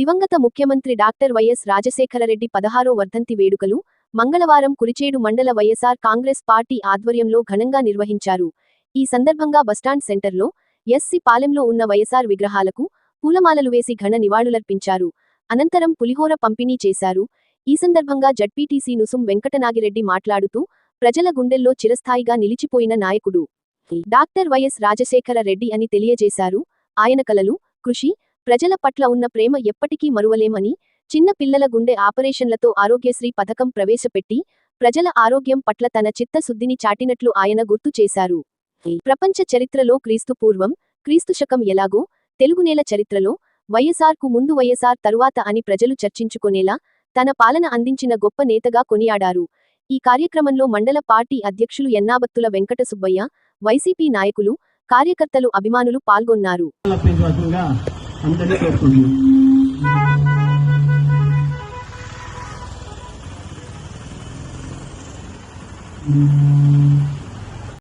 దివంగత ముఖ్యమంత్రి doctor YS Rajasekhara Reddy పదహారో వర్ధంతి వేడుకలు మంగళవారం కురిచేడు మండల వైఎస్ఆర్ కాంగ్రెస్ పార్టీ ఆధ్వర్యంలో ఘనంగా నిర్వహించారు. ఈ సందర్భంగా బస్టాండ్ సెంటర్లో ఎస్సి పాలెంలో ఉన్న వైఎస్ఆర్ విగ్రహాలకు పూలమాలలు వేసి ఘన నివాళులర్పించారు. అనంతరం పులిహోర పంపిణీ చేశారు. ఈ సందర్భంగా జడ్పీటీసీ నుసుం వెంకటనాగిరెడ్డి మాట్లాడుతూ ప్రజల గుండెల్లో చిరస్థాయిగా నిలిచిపోయిన నాయకుడు డాక్టర్ వైఎస్ రాజశేఖర రెడ్డి అని తెలియజేశారు. ఆయన కలలు కృషి ప్రజల పట్ల ఉన్న ప్రేమ ఎప్పటికీ మరువలేమని చిన్న పిల్లల గుండె ఆపరేషన్లతో ఆరోగ్యశ్రీ పథకం ప్రవేశపెట్టి ప్రజల ఆరోగ్యం పట్ల తన చిత్తశుద్ధిని చాటినట్లు ఆయన గుర్తు చేశారు. ప్రపంచ చరిత్రలో క్రీస్తు పూర్వం క్రీస్తు శకం ఎలాగో తెలుగునేల చరిత్రలో వైఎస్ఆర్కు ముందు వైఎస్ఆర్ తరువాత అని ప్రజలు చర్చించుకునేలా తన పాలన అందించిన గొప్ప నేతగా కొనియాడారు. ఈ కార్యక్రమంలో మండల పార్టీ అధ్యక్షులు ఎన్నాబత్తుల వెంకట సుబ్బయ్య వైసీపీ నాయకులు కార్యకర్తలు అభిమానులు పాల్గొన్నారు. আমি তাকে ক্যাপ করব